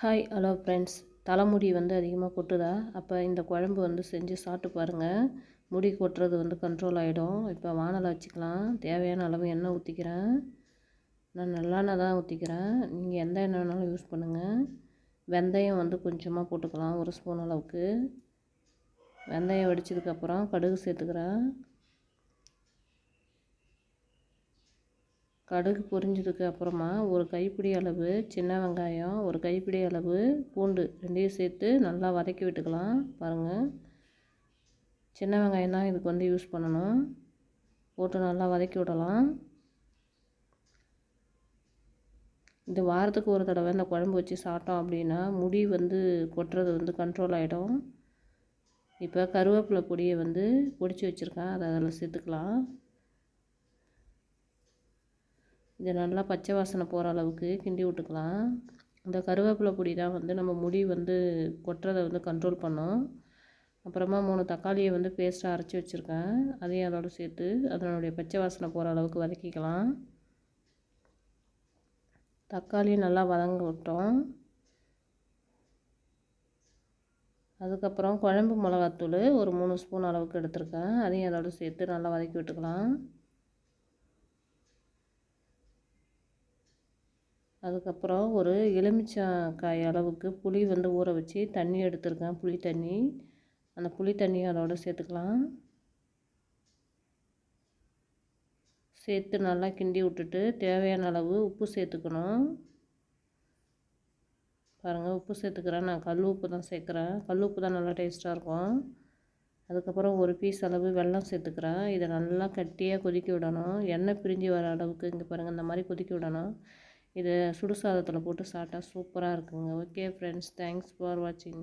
Hi hello friends தலைமுடி வந்து அதிகமாக கொட்டுதா? அப்போ இந்த குழம்பு வந்து செஞ்சு சாப்பிட்டு பாருங்கள் முடி கொட்டுறது வந்து கண்ட்ரோல் ஆகிடும் இப்போ வானலை வச்சுக்கலாம். தேவையான அளவு எண்ணெய் ஊற்றிக்கிறேன் நான் நல்லெண்ணெய் தான் ஊற்றிக்கிறேன் நீங்கள் எந்த எண்ணெய் வேணாலும் யூஸ் பண்ணுங்கள் வெந்தயம் வந்து கொஞ்சமாக போட்டுக்கலாம் ஒரு ஸ்பூன் அளவுக்கு. வெந்தயம் வெடிச்சதுக்கப்புறம் கடுகு சேர்த்துக்கிறேன். கடுகு பொரிஞ்சதுக்கு அப்புறமா ஒரு கைப்பிடி அளவு சின்ன வெங்காயம் ஒரு கைப்பிடி அளவு பூண்டு ரெண்டையும் சேர்த்து நல்லா வதக்கி விட்டுக்கலாம். பாருங்கள் சின்ன வெங்காயம் தான் இதுக்கு வந்து யூஸ் பண்ணணும். போட்டு நல்லா வதக்கி விடலாம். இந்த வாரத்துக்கு ஒரு தடவை இந்த குழம்பு வச்சு சாப்பிட்டோம் அப்படின்னா முடி வந்து கொட்டுறது வந்து கண்ட்ரோல் ஆகிடும் இப்போ கருவேப்பிலை பொடியை வந்து பொடிச்சு வச்சுருக்கேன். அதை அதில் சேர்த்துக்கலாம். இதை நல்லா பச்சை வாசனை போகிற அளவுக்கு கிண்டி விட்டுக்கலாம். இந்த கருவேப்பிலை பொடி தான் வந்து நம்ம முடி வந்து கொட்டுறதை வந்து கண்ட்ரோல் பண்ணும். அப்புறமா மூணு தக்காளியை வந்து பேஸ்ட்டாக அரைச்சி வச்சுருக்கேன். அதையும் அதோடு சேர்த்து அதனுடைய பச்சை வாசனை போகிற அளவுக்கு வதக்கிக்கலாம். தக்காளியும் நல்லா வதங்க விட்டோம். அதுக்கப்புறம் குழம்பு மிளகாத்தூள் ஒரு மூணு ஸ்பூன் அளவுக்கு எடுத்திருக்கேன். அதையும் அதோடு சேர்த்து நல்லா வதக்கி விட்டுக்கலாம். அதுக்கப்புறம் ஒரு எலுமிச்சங்காய் அளவுக்கு புளி வந்து ஊற வச்சு தண்ணி எடுத்துருக்கேன். புளி தண்ணி. அந்த புளி தண்ணி அதோடு சேர்த்துக்கலாம். சேர்த்து நல்லா கிண்டி விட்டுட்டு தேவையான அளவு உப்பு சேர்த்துக்கணும். பாருங்கள் உப்பு சேர்த்துக்கிறேன். நான் கல் உப்பு தான் சேர்க்குறேன். கல் உப்பு தான் நல்லா டேஸ்ட்டாக இருக்கும். அதுக்கப்புறம் ஒரு பீஸ் அளவு வெல்லம் சேர்த்துக்கிறேன். இதை நல்லா கட்டியாக கொதிக்க விடணும். எண்ணெய் பிரிஞ்சு வர அளவுக்கு இங்கே பாருங்கள் இந்த மாதிரி கொதிக்க விடணும். இதை சுடு சாதத்தில் போட்டு சாப்பிட்டா சூப்பராக இருக்குங்க. ஓகே ஃப்ரெண்ட்ஸ் தேங்க்ஸ் ஃபார் வாட்சிங்